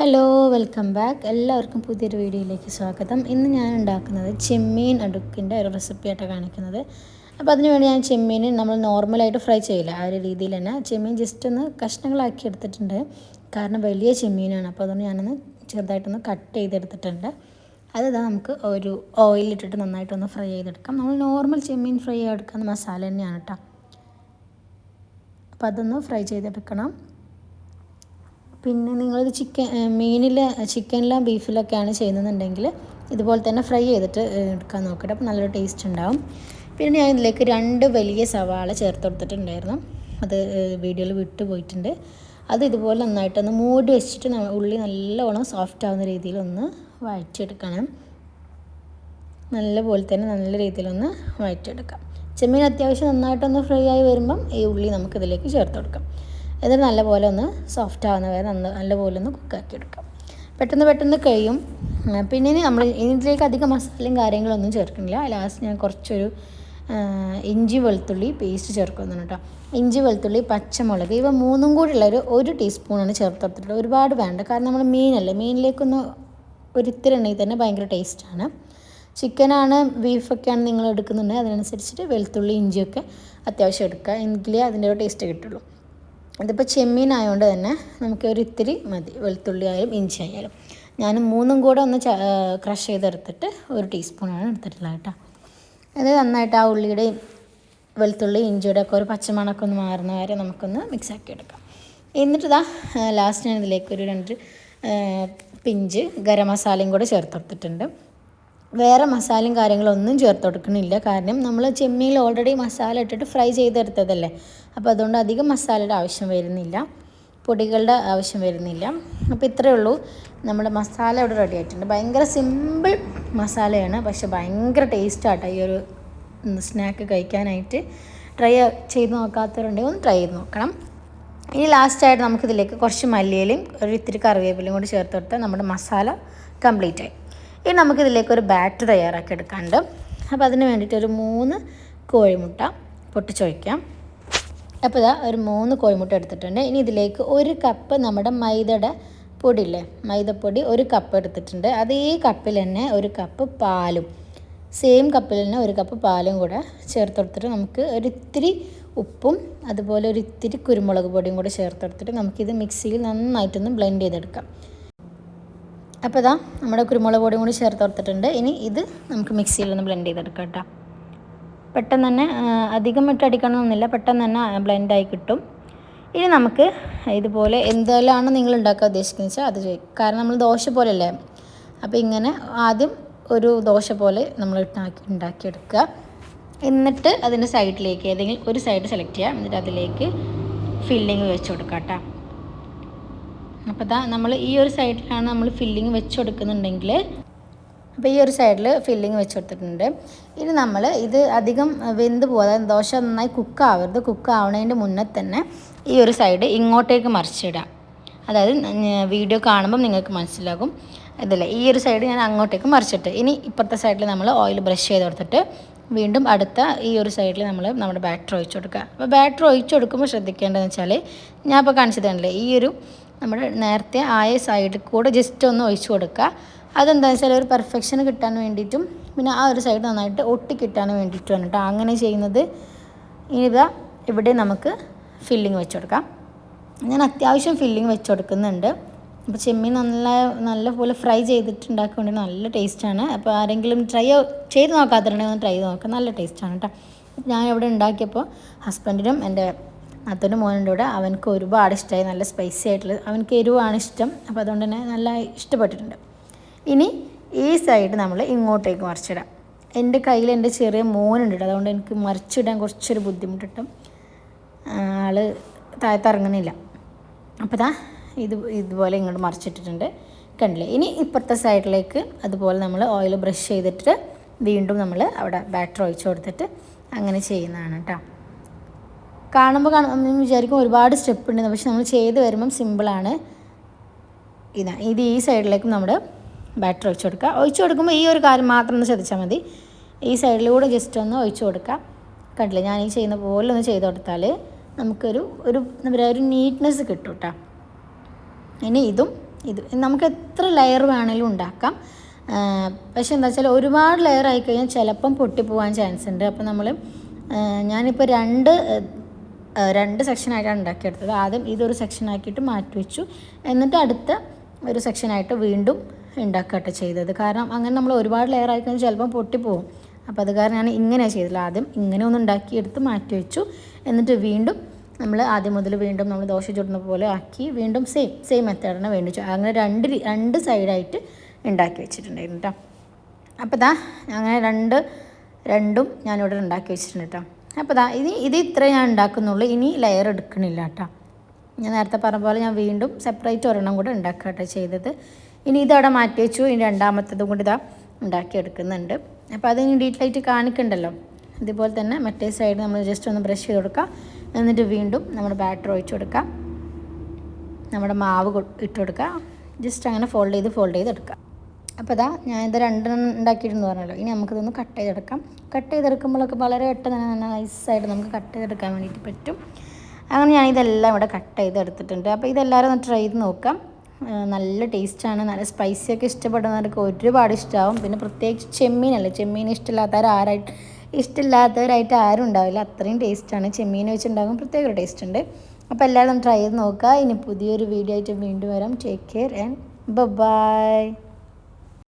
Hello welcome back എല്ലാവർക്കും പുതിയൊരു വീഡിയോയിലേക്ക് സ്വാഗതം. ഇന്ന് ഞാൻ ഉണ്ടാക്കുന്നത് ചെമ്മീൻ അടുക്കിന്റെ ഒരു റെസിപ്പിയായിട്ട് കാണിക്കുന്നത്. അപ്പോൾ അതിന് വേണ്ടി ഞാൻ ചെമ്മീൻ നമ്മൾ നോർമലായിട്ട് ഫ്രൈ ചെയ്യില്ല. ആ ഒരു രീതിയിൽ തന്നെ ചെമ്മീൻ ജസ്റ്റ് ഒന്ന് കഷ്ണങ്ങളാക്കി എടുത്തിട്ടുണ്ട്. കാരണം വലിയ ചെമ്മീനാണ്. അപ്പോൾ അതുകൊണ്ട് ഞാനൊന്ന് ചെറുതായിട്ടൊന്ന് കട്ട് ചെയ്തെടുത്തിട്ടുണ്ട്. അതിതാ നമുക്ക് ഒരു ഓയിലിട്ടിട്ട് നന്നായിട്ടൊന്ന് ഫ്രൈ ചെയ്തെടുക്കാം. നമ്മൾ നോർമൽ ചെമ്മീൻ ഫ്രൈ ചെയ്തെടുക്കുന്ന മസാല തന്നെയാണ് കേട്ടോ. അപ്പോൾ അതൊന്ന് ഫ്രൈ ചെയ്തെടുക്കണം. പിന്നെ നിങ്ങളിത് ചിക്കൻ മീനിൽ ചിക്കനിലും ബീഫിലൊക്കെയാണ് ചെയ്യുന്നതെന്നുണ്ടെങ്കിൽ ഇതുപോലെ തന്നെ ഫ്രൈ ചെയ്തിട്ട് എടുക്കാൻ നോക്കട്ടെ. അപ്പോൾ നല്ലൊരു ടേസ്റ്റ് ഉണ്ടാവും. പിന്നെ ഞാൻ ഇതിലേക്ക് രണ്ട് വലിയ സവാള ചേർത്ത് കൊടുത്തിട്ടുണ്ടായിരുന്നു. അത് വീഡിയോയിൽ വിട്ടു പോയിട്ടുണ്ട്. അത് ഇതുപോലെ നന്നായിട്ടൊന്ന് മൂടി വെച്ചിട്ട് ഉള്ളി നല്ലവണ്ണം സോഫ്റ്റ് ആവുന്ന രീതിയിലൊന്ന് വഴറ്റിയെടുക്കണം. നല്ലപോലെ തന്നെ നല്ല രീതിയിലൊന്ന് വഴറ്റിയെടുക്കാം. ചെമ്മീൻ അത്യാവശ്യം നന്നായിട്ടൊന്ന് ഫ്രൈ ആയി വരുമ്പം ഈ ഉള്ളി നമുക്കിതിലേക്ക് ചേർത്ത് കൊടുക്കാം. എന്നിട്ട് നല്ലപോലെ ഒന്ന് സോഫ്റ്റ് ആവുന്ന വരെ നന്ന നല്ലപോലെ ഒന്ന് കുക്കാക്കി എടുക്കാം. പെട്ടെന്ന് പെട്ടെന്ന് കഴിയും. പിന്നെ നമ്മൾ ഇതിലേക്ക് അധികം മസാലയും കാര്യങ്ങളൊന്നും ചേർക്കുന്നില്ല. ലാസ്റ്റ് ഞാൻ കുറച്ചൊരു ഇഞ്ചി വെളുത്തുള്ളി പേസ്റ്റ് ചേർക്കുന്നുണ്ട് കേട്ടോ ഇഞ്ചി വെളുത്തുള്ളി പച്ചമുളക് ഇവ മൂന്നും കൂടി ഉള്ള ഒരു ഒരു ടീസ്പൂണാണ് ചേർത്ത് കൊടുത്തിട്ടുള്ളത്. ഒരുപാട് വേണ്ട. കാരണം നമ്മൾ മീനല്ലേ മീനിലേക്കൊന്ന് ഒരിത്തിരി എണ്ണയിൽ തന്നെ ഭയങ്കര ടേസ്റ്റാണ് ചിക്കനാണ് ബീഫൊക്കെയാണ് നിങ്ങൾ എടുക്കുന്നുണ്ടെങ്കിൽ അതിനനുസരിച്ചിട്ട് വെളുത്തുള്ളി ഇഞ്ചിയൊക്കെ അത്യാവശ്യം എടുക്കുക. എങ്കിലേ അതിന്റെ ടേസ്റ്റ് കിട്ടുള്ളൂ. ഇതിപ്പോൾ ചെമ്മീൻ ആയതുകൊണ്ട് തന്നെ നമുക്ക് ഒരു ഇത്തിരി മതി വെളുത്തുള്ളി ആയാലും ഇഞ്ചി ആയാലും ഞാൻ മൂന്നും കൂടെ ഒന്ന് ക്രഷ് ചെയ്തെടുത്തിട്ട് ഒരു ടീസ്പൂണാണ് എടുത്തിട്ടുള്ളത് കേട്ടോ. അത് നന്നായിട്ട് ആ ഉള്ളിയുടെയും വെളുത്തുള്ളി ഇഞ്ചിയുടെ ഒക്കെ ഒരു പച്ചമണമൊക്കെ ഒന്ന് മാറുന്ന വരെ നമുക്കൊന്ന് മിക്സ് ആക്കി എടുക്കാം. എന്നിട്ട് ഇതാ ലാസ്റ്റ് ഞാൻ ഇതിലേക്ക് ഒരു രണ്ട് പിഞ്ച് ഗരം മസാലയും കൂടെ ചേർത്ത് കൊടുത്തിട്ടുണ്ട്. വേറെ മസാലയും കാര്യങ്ങളൊന്നും ചേർത്ത് കൊടുക്കണില്ല. കാരണം നമ്മൾ ചെമ്മീനിൽ ഓൾറെഡി മസാല ഇട്ടിട്ട് ഫ്രൈ ചെയ്തെടുത്തതല്ലേ? അപ്പോൾ അതുകൊണ്ട് അധികം മസാലയുടെ ആവശ്യം വരുന്നില്ല. പൊടികളുടെ ആവശ്യം വരുന്നില്ല. അപ്പോൾ ഇത്രയേ ഉള്ളൂ. നമ്മുടെ മസാല ഇവിടെ റെഡി ആയിട്ടുണ്ട്. ഭയങ്കര സിമ്പിൾ മസാലയാണ്. പക്ഷെ ഭയങ്കര ടേസ്റ്റാട്ടോ ഈ ഒരു സ്നാക്ക് കഴിക്കാനായിട്ട്. ട്രൈ ചെയ്ത് നോക്കാത്തവരുണ്ടെങ്കിൽ ഒന്ന് ട്രൈ ചെയ്ത് നോക്കണം. ഇനി ലാസ്റ്റായിട്ട് നമുക്കിതിലേക്ക് കുറച്ച് മല്ലിയിലും ഒരു ഇത്തിരി കറിവേപ്പിലയും കൂടി ചേർത്ത് കൊടുത്താൽ നമ്മുടെ മസാല കംപ്ലീറ്റ് ആയി. ഇനി നമുക്കിതിലേക്ക് ഒരു ബാറ്റർ തയ്യാറാക്കി എടുക്കാനുണ്ട്. അപ്പോൾ അതിന് വേണ്ടിയിട്ട് ഒരു മൂന്ന് കോഴിമുട്ട പൊട്ടിച്ചൊഴിക്കാം. അപ്പോൾ ഇതാ ഒരു മൂന്ന് കോഴിമുട്ട എടുത്തിട്ടുണ്ട്. ഇനി ഇതിലേക്ക് ഒരു കപ്പ് നമ്മുടെ മൈദയുടെ പൊടിയില്ലേ? മൈദപ്പൊടി ഒരു കപ്പ് എടുത്തിട്ടുണ്ട്. അതേ കപ്പിൽ തന്നെ ഒരു കപ്പ് പാലും. സെയിം കപ്പിൽ തന്നെ ഒരു കപ്പ് പാലും കൂടെ ചേർത്ത് കൊടുത്തിട്ട് നമുക്ക് ഒരിത്തിരി ഉപ്പും അതുപോലെ ഒരു ഇത്തിരി കുരുമുളക് പൊടിയും കൂടെ ചേർത്ത് കൊടുത്തിട്ട് നമുക്കിത് മിക്സിയിൽ നന്നായിട്ടൊന്ന് ബ്ലെൻഡ് ചെയ്തെടുക്കാം. അപ്പോൾ ഇതാ നമ്മുടെ കുരുമുളക് പൊടിയും കൂടി ചേർത്ത് കൊടുത്തിട്ടുണ്ട്. ഇനി ഇത് നമുക്ക് മിക്സിയിൽ ഒന്ന് ബ്ലെൻഡ് ചെയ്തെടുക്കാം കേട്ടോ. പെട്ടെന്ന് തന്നെ അധികം ഇട്ട് അടിക്കണമെന്നില്ല. പെട്ടെന്ന് തന്നെ ബ്ലെൻഡായി കിട്ടും. ഇനി നമുക്ക് ഇതുപോലെ എന്തെല്ലാമാണ് നിങ്ങൾ ഉണ്ടാക്കാൻ ഉദ്ദേശിക്കുന്നത് വെച്ചാൽ അത് ചെയ്യും കാരണം നമ്മൾ ദോശ പോലെയല്ലേ? അപ്പോൾ ഇങ്ങനെ ആദ്യം ഒരു ദോശ പോലെ നമ്മൾ ഉണ്ടാക്കി ഉണ്ടാക്കിയെടുക്കുക. എന്നിട്ട് അതിന്റെ സൈഡിലേക്ക് ഏതെങ്കിലും ഒരു സൈഡ് സെലക്ട് ചെയ്യാം എന്നിട്ട് അതിലേക്ക് ഫില്ലിങ് വെച്ച് കൊടുക്കുക കേട്ടോ. അപ്പോൾ നമ്മൾ ഈ ഒരു സൈഡിലാണ് നമ്മൾ ഫില്ലിങ് വെച്ച് കൊടുക്കുന്നുണ്ടെങ്കിൽ അപ്പോൾ ഈ ഒരു സൈഡിൽ ഫില്ലിങ് വെച്ച് കൊടുത്തിട്ടുണ്ട്. ഇനി നമ്മൾ ഇത് അധികം വെന്ത് പോകാതെ ദോശ നന്നായി കുക്ക് ആവരുത് കുക്ക് മുന്നേ തന്നെ ഈ ഒരു സൈഡ് ഇങ്ങോട്ടേക്ക് മറിച്ചിടാം അതായത് വീഡിയോ കാണുമ്പം നിങ്ങൾക്ക് മനസ്സിലാകും. ഇതല്ലേ ഈ ഒരു സൈഡ് ഞാൻ അങ്ങോട്ടേക്ക് മറിച്ചിട്ട് ഇനി ഇപ്പുറത്തെ സൈഡിൽ നമ്മൾ ഓയിൽ ബ്രഷ് ചെയ്ത് കൊടുത്തിട്ട് വീണ്ടും അടുത്ത ഈ ഒരു സൈഡിൽ നമ്മൾ നമ്മുടെ ബാറ്റർ ഒഴിച്ചു കൊടുക്കുക. അപ്പോൾ ബാറ്റർ ഒഴിച്ചു കൊടുക്കുമ്പോൾ ശ്രദ്ധിക്കേണ്ടതെന്ന് വെച്ചാൽ ഞാൻ ഇപ്പോൾ കാണിച്ചു തന്നില്ലേ ഈ ഒരു നമ്മുടെ നേരത്തെ ആയ സൈഡിൽ കൂടെ ജസ്റ്റ് ഒന്ന് ഒഴിച്ചു കൊടുക്കുക. അതെന്താ വെച്ചാൽ ഒരു പെർഫെക്ഷൻ കിട്ടാൻ വേണ്ടിയിട്ടും പിന്നെ ആ ഒരു സൈഡ് നന്നായിട്ട് ഒട്ടി കിട്ടാൻ വേണ്ടിയിട്ടുമാണ് കേട്ടോ. അങ്ങനെ ചെയ്യുന്നത്. ഇനി ഇതാ ഇവിടെ നമുക്ക് ഫില്ലിങ് വെച്ച് കൊടുക്കാം. ഞാൻ അത്യാവശ്യം ഫില്ലിങ് വെച്ച് കൊടുക്കുന്നുണ്ട്. അപ്പോൾ ചെമ്മീൻ നല്ല നല്ല പോലെ ഫ്രൈ ചെയ്തിട്ടുണ്ടാക്കുകൊണ്ട് നല്ല ടേസ്റ്റാണ് അപ്പോൾ ആരെങ്കിലും ട്രൈ ചെയ്ത് നോക്കാത്തതുണ്ടെങ്കിൽ ഒന്ന് ട്രൈ ചെയ്ത് നോക്കാം. നല്ല ടേസ്റ്റാണ് കേട്ടോ. ഞാൻ ഇവിടെ ഉണ്ടാക്കിയപ്പോൾ ഹസ്ബൻഡിനും എന്റെ അത്തനും മോനുണ്ട് ഇവിടെ അവനക്ക് ഒരുപാട് ഇഷ്ടമായി നല്ല സ്പൈസി ആയിട്ടുള്ള അവനക്ക് എരിവാണ് ഇഷ്ടം. അപ്പോൾ അതുകൊണ്ട് തന്നെ നല്ല ഇഷ്ടപ്പെട്ടിട്ടുണ്ട്. ഇനി ഈ സൈഡ് നമ്മൾ ഇങ്ങോട്ടേക്ക് മറിച്ചിടാം. എന്റെ കയ്യിൽ എന്റെ ചെറിയ മോനുണ്ട് അതുകൊണ്ട് എനിക്ക് മറിച്ചിടാൻ കുറച്ചൊരു ബുദ്ധിമുട്ടിട്ടും ആൾ താഴത്തിറങ്ങുന്നില്ല അപ്പോൾ ദാ ഇത് ഇതുപോലെ ഇങ്ങോട്ട് മറിച്ചിട്ടിട്ടുണ്ട്. കണ്ടില്ലേ? ഇനി ഇപ്പുറത്തെ സൈഡിലേക്ക് അതുപോലെ നമ്മൾ ഓയിൽ ബ്രഷ് ചെയ്തിട്ട് വീണ്ടും നമ്മൾ അവിടെ ബാറ്റർ ഒഴിച്ചു കൊടുത്തിട്ട് അങ്ങനെ ചെയ്യുന്നതാണ് കേട്ടോ കാണുമ്പോൾ കാണുമ്പോൾ വിചാരിക്കും ഒരുപാട് സ്റ്റെപ്പ് ഉണ്ട്. പക്ഷെ നമ്മൾ ചെയ്ത് വരുമ്പം സിമ്പിളാണ് ഇതാ ഇത് ഈ സൈഡിലേക്കും നമ്മൾ ബാറ്റർ ഒഴിച്ചു കൊടുക്കുക. ഒഴിച്ചു കൊടുക്കുമ്പോൾ ഈ ഒരു കാര്യം മാത്രം ഒന്ന് ശ്രദ്ധിച്ചാൽ മതി. ഈ സൈഡിലൂടെ ജസ്റ്റ് ഒന്ന് ഒഴിച്ചു കൊടുക്കുക. കണ്ടില്ല? ഞാൻ ഈ ചെയ്യുന്ന പോലെ ഒന്ന് ചെയ്ത് കൊടുത്താൽ നമുക്കൊരു ഒരു എന്താ പറയുക ഒരു നീറ്റ്നെസ് കിട്ടും കേട്ടോ ഇനി ഇതും ഇത് നമുക്ക് എത്ര ലെയർ വേണമെങ്കിലും ഉണ്ടാക്കാം. പക്ഷെ എന്താ വെച്ചാൽ ഒരുപാട് ലെയർ ആയി കഴിഞ്ഞാൽ ചിലപ്പം പൊട്ടിപ്പോവാൻ ചാൻസ് ഉണ്ട്. അപ്പോൾ നമ്മൾ ഞാനിപ്പോൾ രണ്ട് രണ്ട് സെക്ഷനായിട്ടാണ് ഉണ്ടാക്കിയെടുത്തത്. ആദ്യം ഇതൊരു സെക്ഷനാക്കിയിട്ട് മാറ്റി വെച്ചു. എന്നിട്ട് അടുത്ത ഒരു സെക്ഷനായിട്ട് വീണ്ടും ഉണ്ടാക്കട്ടെ ചെയ്തത്. കാരണം അങ്ങനെ നമ്മൾ ഒരുപാട് ലെയർ ആയി കഴിഞ്ഞാൽ ചിലപ്പം പൊട്ടിപ്പോവും. അപ്പോൾ അത് കാരണം ഞാൻ ഇങ്ങനെ ചെയ്തില്ല. ആദ്യം ഇങ്ങനെ ഒന്ന് ഉണ്ടാക്കിയെടുത്ത് മാറ്റി വെച്ചു. എന്നിട്ട് വീണ്ടും നമ്മൾ ആദ്യം മുതൽ വീണ്ടും നമ്മൾ ദോശ ചുടുന്ന പോലെ ആക്കി വീണ്ടും സെയിം സെയിം മെത്തേഡിനെ വേണ്ടി അങ്ങനെ രണ്ട് രണ്ട് സൈഡായിട്ട് ഉണ്ടാക്കി വെച്ചിട്ടുണ്ടായിരുന്നു കേട്ടോ അപ്പോൾ ദാ അങ്ങനെ രണ്ട് രണ്ടും ഞാനിവിടെ ഉണ്ടാക്കി വെച്ചിട്ടുണ്ട് കേട്ടോ അപ്പോൾ ദാ ഇനി ഇത് ഇത്ര ഞാൻ ഉണ്ടാക്കുന്നുള്ളൂ. ഇനി ലെയർ എടുക്കണില്ല കേട്ടോ ഞാൻ നേരത്തെ പറഞ്ഞ പോലെ ഞാൻ വീണ്ടും സെപ്പറേറ്റ് ഒരെണ്ണം കൂടെ ഉണ്ടാക്കട്ടെ ചെയ്തത്. ഇനി ഇതവിടെ മാറ്റി വെച്ചു. ഇനി രണ്ടാമത്തതും കൂടി ഇതാ ഉണ്ടാക്കിയെടുക്കുന്നുണ്ട് അപ്പോൾ അതിന് ഡീറ്റെയിൽ ആയിട്ട് കാണിക്കണ്ടല്ലോ. ഇതുപോലെ തന്നെ മറ്റേ സൈഡ് നമ്മൾ ജസ്റ്റ് ഒന്ന് ബ്രഷ് ചെയ്ത് കൊടുക്കാം. എന്നിട്ട് വീണ്ടും നമ്മൾ ബാറ്റർ ഒഴിച്ചു കൊടുക്കാം. നമ്മുടെ മാവ് ഇട്ട് കൊടുക്കുക. ജസ്റ്റ് അങ്ങനെ ഫോൾഡ് ചെയ്ത് ഫോൾഡ് ചെയ്ത് എടുക്കുക. അപ്പോൾ ഇതാ ഞാൻ ഇത് രണ്ടെണ്ണം ഉണ്ടാക്കിയിട്ടെന്ന് പറഞ്ഞല്ലോ. ഇനി നമുക്കിതൊന്ന് കട്ട് ചെയ്തെടുക്കാം. കട്ട് ചെയ്തെടുക്കുമ്പോഴൊക്കെ വളരെ പെട്ടെന്ന് തന്നെ നൈസായിട്ട് നമുക്ക് കട്ട് ചെയ്തെടുക്കാൻ വേണ്ടിയിട്ട് പറ്റും. അങ്ങനെ ഞാൻ ഇതെല്ലാം ഇവിടെ കട്ട് ചെയ്തെടുത്തിട്ടുണ്ട്. അപ്പോൾ ഇതെല്ലാവരും ഒന്ന് ട്രൈ ചെയ്ത് നോക്കാം. നല്ല ടേസ്റ്റാണ് നല്ല സ്പൈസിയൊക്കെ ഇഷ്ടപ്പെടുന്നവർക്ക് ഒരുപാട് ഇഷ്ടമാവും പിന്നെ പ്രത്യേകിച്ച് ചെമ്മീനല്ലേ? ചെമ്മീൻ ഇഷ്ടമില്ലാത്തവർ ആരായിട്ട് ഇഷ്ടമില്ലാത്തവരായിട്ട് ആരും ഉണ്ടാവില്ല. അത്രയും ടേസ്റ്റാണ് ചെമ്മീൻ വെച്ചുണ്ടാകും പ്രത്യേക ഒരു ടേസ്റ്റ് ഉണ്ട്. അപ്പോൾ എല്ലാവരും ട്രൈ ചെയ്ത് നോക്കുക. ഇനി പുതിയൊരു വീഡിയോ ആയിട്ട് വീണ്ടും വരാം. Take care and by